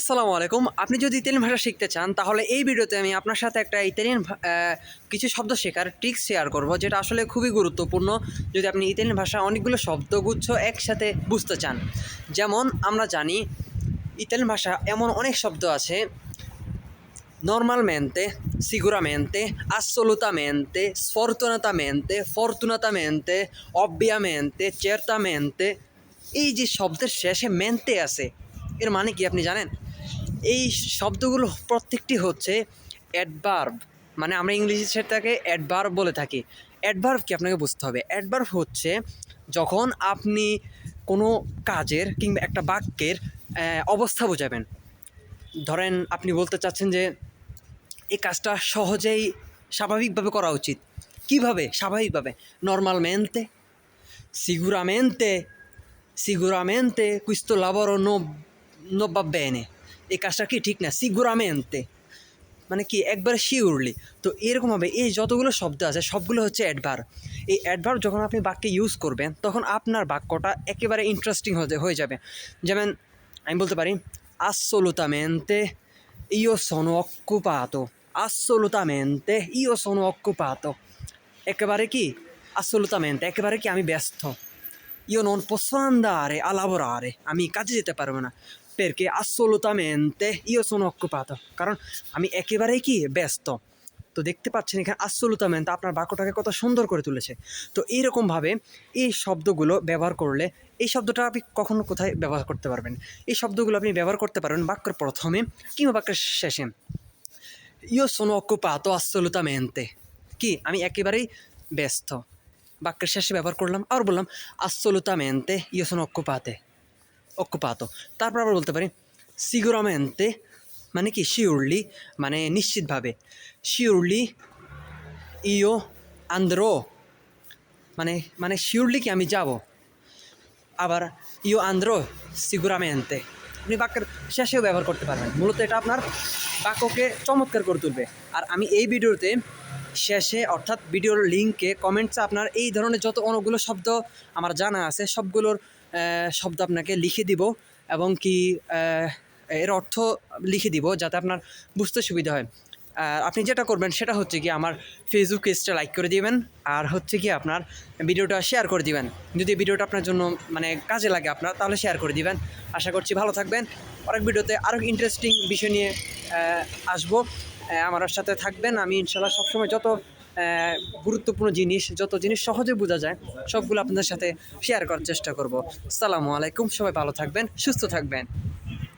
আসসালামু আলাইকুম। আপনি যদি ইতালিয়ান ভাষা শিখতে চান তাহলে এই ভিডিওতে আমি আপনার সাথে একটা ইতালিয়ান কিছু শব্দ শেখার ট্রিক্স শেয়ার করব যেটা আসলে খুবই গুরুত্বপূর্ণ। যদি আপনি ইতালিয়ান ভাষা অনেকগুলো শব্দগুচ্ছ একসাথে বুঝতে চান যেমন আমরা জানি ইতালিয়ান ভাষা এমন অনেক শব্দ আছে normalmente, sicuramente, assolutamente, sfortunatamente, fortunatamente, ovviamente, certamente এই যে শব্দের শেষে মেনতে আছে এর মানে কি আপনি জানেন? এই শব্দগুলো প্রত্যেকটি হচ্ছে অ্যাডভার্ব মানে আমরা ইংলিশে সেটাকে অ্যাডভার্ব বলে থাকি। অ্যাডভার্ব কি আপনাকে বুঝতে হবে? অ্যাডভার্ব হচ্ছে যখন আপনি কোনো কাজের কিংবা একটা বাক্যের অবস্থা বোঝাবেন। ধরেন আপনি বলতে চাচ্ছেন যে, এই কাজটা সহজেই স্বাভাবিকভাবে করা উচিত। কীভাবে? স্বাভাবিকভাবে। Sicuramente sicuramente questo lavoro non non va bene এই কাজটা কি ঠিক না? Sicuramente মানে কি? একবারে শিওরলি তো এরকমভাবে এই যতগুলো শব্দ আছে, সবগুলো হচ্ছে অ্যাডভার এই অ্যাডভার যখন আপনি বাক্যে ইউজ করবেন, তখন আপনার বাক্যটা একেবারে ইন্টারেস্টিং হতে, হয়ে যাবে। যেমন, আমি বলতে পারি assolutamente io sono occupato assolutamente io sono occupato একেবারে কি? assolutamente একেবারে কি আমি ব্যস্ত? ইও নন posso আরে a আরে আমি কাজে যেতে পারব না। Perché assolutamente io sono occupato. কারণ আমি একেবারেই কি ব্যস্ত তো দেখতে পাচ্ছেন এখানে আসলুতামেন্ট আপনার বাক্যটাকে কত সুন্দর করে তুলেছে তো এইরকমভাবে এই শব্দগুলো ব্যবহার করলে এই শব্দটা আপনি কখনো কোথায় ব্যবহার করতে পারবেন এই শব্দগুলো আপনি ব্যবহার করতে পারবেন বাক্যের প্রথমে কিংবা বাক্যের শেষে io sono occupato assolutamente. কি আমি একেবারেই ব্যস্ত বাক্যের শেষে ব্যবহার করলাম আর বললাম assolutamente io sono occupate. Occupato. তারপর আবার বলতে পারি sicuramente মানে কি শিওরলি মানে নিশ্চিতভাবে শিওরলি io andrò. মানে মানে শিওরলি কি আমি যাব আবার ইউ আন্দ্রো সিগুরামেন্তে আপনি বাক্যের শেষেও ব্যবহার করতে পারবেন মূলত এটা আপনার বাক্যকে চমৎকার করে তুলবে আর আমি এই ভিডিওতে শেষে, অর্থাৎ ভিডিওর লিঙ্কে কমেন্টসে আপনার এই ধরনের যত অনেকগুলো শব্দ আমার জানা আছে, সবগুলোর শব্দ আপনাকে লিখে দিব এবং কি এর অর্থ লিখে দিব যাতে আপনার বুঝতে সুবিধা হয়। আর আপনি যেটা করবেন সেটা হচ্ছে কি আমার ফেসবুক পেজটা লাইক করে দিবেন আর হচ্ছে কি আপনার ভিডিওটা শেয়ার করে দিবেন। যদি ভিডিওটা আপনার জন্য মানে কাজে লাগে আপনার, তাহলে শেয়ার করে দিবেন। আশা করছি ভালো থাকবেন। অনেক ভিডিওতে আরও ইন্টারেস্টিং বিষয় নিয়ে আসব। আমার সাথে থাকবেন। আমি ইনশাল্লাহ সবসময় যত গুরুত্বপূর্ণ জিনিস, যত জিনিস সহজে বোঝা যায়, সবগুলো আপনাদের সাথে শেয়ার করার চেষ্টা করব। আসসালামু আলাইকুম, সবাই ভালো থাকবেন, সুস্থ থাকবেন।